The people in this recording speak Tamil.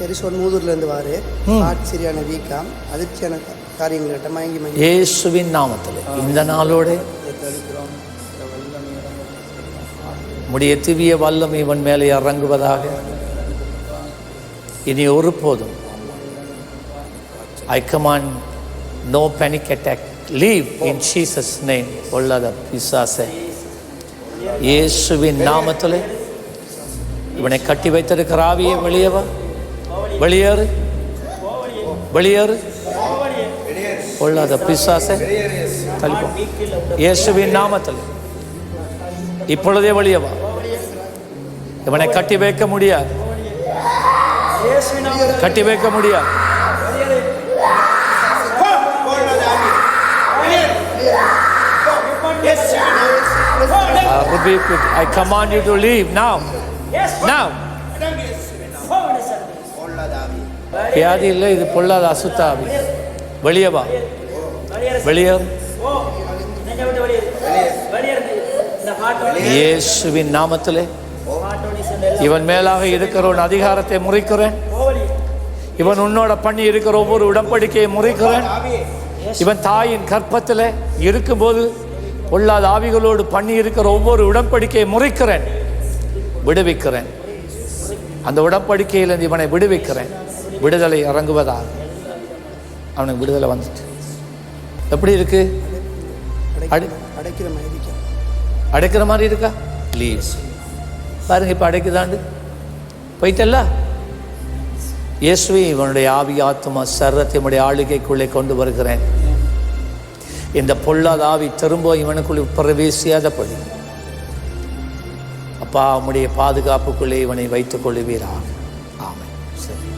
கெரிசோன் மூதூர்லேருந்து வாரு. ஹார்ட் சரியான வீக்காம் அதிர்ச்சியான காரியங்கள்கிட்ட மயங்கி மயங்கி. இயேசுவின் நாமத்தில் இந்த நாளோட. உடைய திவ்ய வல்லம் இவன் மேலே இறங்குவதாக. இனி ஒருபோதும் I come on no panic attack leave in Jesus name கொள்ளாத பிசாசை. இயேசுவின் நாமத்தில் இவனை கட்டி வைத்திருக்கிற ஆவியை வெளியே வா வெளியேறு. வெளியேறு. கொள்ளாத பிசாசை தள்ளிப்போ. இயேசுவின் நாமத்தில். இப்பொழுதே வெளியே வா. இவனை கட்டி வைக்க முடியாது. கட்டி வைக்க முடியாது. I command you to leave now. Now. வியாதி இல்லை இது பொல்லாத அசுத்தாவி வெளியே வா. இயேசுவின் நாமத்திலே. இவன் மேலாக இருக்கிறவன் அதிகாரத்தை முறிக்கிறேன். இவன் உன்னோட பண்ணி இருக்கிற ஒவ்வொரு உடன்படிக்கையை முறிக்கிறேன். இவன் தாயின் கற்பத்தில் இருக்கும்போது பொல்லாத ஆவிகளோடு பண்ணி இருக்கிற ஒவ்வொரு உடன்படிக்கையை முறிக்கிறேன். விடுவிக்கிறேன். அந்த உடன்படிக்கையில் இவனை விடுவிக்கிறேன். விடுதலை இறங்குவதாக. அவனுக்கு விடுதலை வந்துட்டு. எப்படி இருக்கு? அடி அடைக்கிற மாதிரி இருக்கேன் அடைக்கிற மாதிரி இருக்கா? ப்ளீஸ் பாருங்க இப்போ அடைக்குதாண்டு. போயிட்டல்ல? இயேசுவே இவனுடைய ஆவி ஆத்மா சர்வத்தை உடைய ஆளுகைக்குள்ளே கொண்டு வருகிறேன். இந்த பொல்லாத ஆவி திரும்ப இவனுக்குள்ளே பிரவேசியாதபடி. அப்பா உம்முடைய பாதுகாப்புக்குள்ளே இவனை வைத்துக் கொள்ளுவீராக. ஆமை சரி.